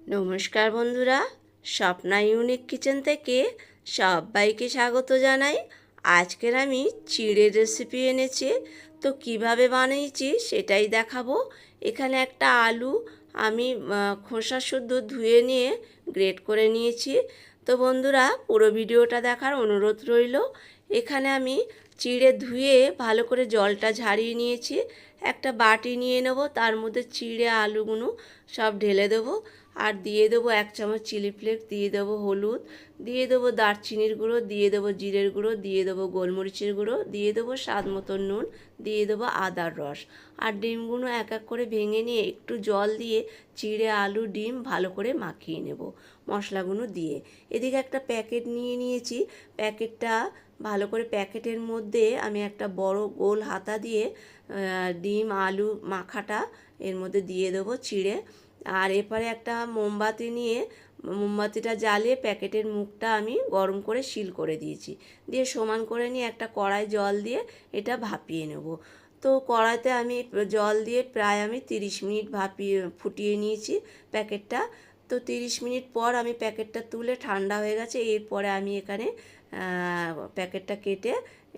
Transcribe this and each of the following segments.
নমস্কার বন্ধুরা, Swapna unique kitchen থেকে সবাইকে স্বাগত জানাই। আজকের আমি চিড়ের রেসিপি এনেছি। তো কীভাবে বানিয়েছি সেটাই দেখাবো। এখানে একটা আলু আমি খোসা শুদ্ধ ধুয়ে নিয়ে গ্রেট করে নিয়েছি। তো বন্ধুরা, পুরো ভিডিওটা দেখার অনুরোধ রইল। এখানে আমি চিড়ে ধুয়ে ভালো করে জলটা ঝাড়িয়ে নিয়েছি। একটা বাটি নিয়ে নেব, তার মধ্যে চিড়ে আলুগুলো সব ঢেলে দেবো। আর দিয়ে দেবো এক চামচ চিলি ফ্লেক্স, দিয়ে দেবো হলুদ, দিয়ে দেবো দারচিনির গুঁড়ো, দিয়ে দেবো জিরের গুঁড়ো, দিয়ে দেবো গোলমরিচের গুঁড়ো, দিয়ে দেবো স্বাদ মতো নুন, দিয়ে দেবো আদার রস। আর ডিমগুলো এক এক করে ভেঙে নিয়ে একটু জল দিয়ে চিড়ে, আলু, ডিম ভালো করে মাখিয়ে নেব মশলাগুলো দিয়ে। এদিকে একটা প্যাকেট নিয়ে নিয়েছি। প্যাকেটটা ভালো করে প্যাকেটের মধ্যে আমি একটা বড় গোল হাতা দিয়ে ডিম, আলু, মাখাটা এর মধ্যে দিয়ে দেবো চিড়ে। আর এপারে একটা মোমবাতি নিয়ে, মোমবাতিটা জ্বালিয়ে প্যাকেটের মুখটা আমি গরম করে সিল করে দিয়েছি। দিয়ে সমান করে নিয়ে একটা কড়াই জল দিয়ে এটা ভাপিয়ে নেব। তো কড়াইতে আমি জল দিয়ে প্রায় আমি তিরিশ মিনিট ভাপিয়ে, ফুটিয়ে নিয়েছি প্যাকেটটা। তো তিরিশ মিনিট পর আমি প্যাকেটটা তুলে ঠান্ডা হয়ে গেছে, এরপরে আমি এখানে প্যাকেটটা কেটে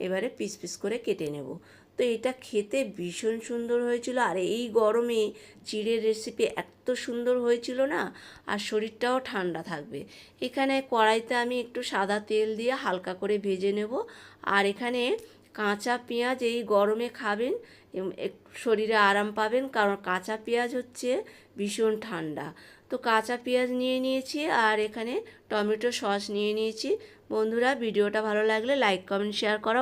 এবারে পিস পিস করে কেটে নেব। তো এটা খেতে ভীষণ সুন্দর হয়েছিল, আর এই গরমে চিড়ের রেসিপি এত সুন্দর হয়েছিল না, আর শরীরটাও ঠান্ডা থাকবে। এখানে কড়াইতে আমি একটু সাদা তেল দিয়ে হালকা করে ভেজে নেব, আর এখানে কাঁচা পেঁয়াজ এই গরমে খাবেন শরীরে আরাম পাবেন, কারণ কাঁচা পেঁয়াজ হচ্ছে ভীষণ ঠান্ডা। তো কাঁচা পেঁয়াজ নিয়ে নিয়েছি আর এখানে টমেটো সস নিয়ে নিয়েছি। বন্ধুরা, ভিডিওটা ভালো লাগলে লাইক, কমেন্ট, শেয়ার করা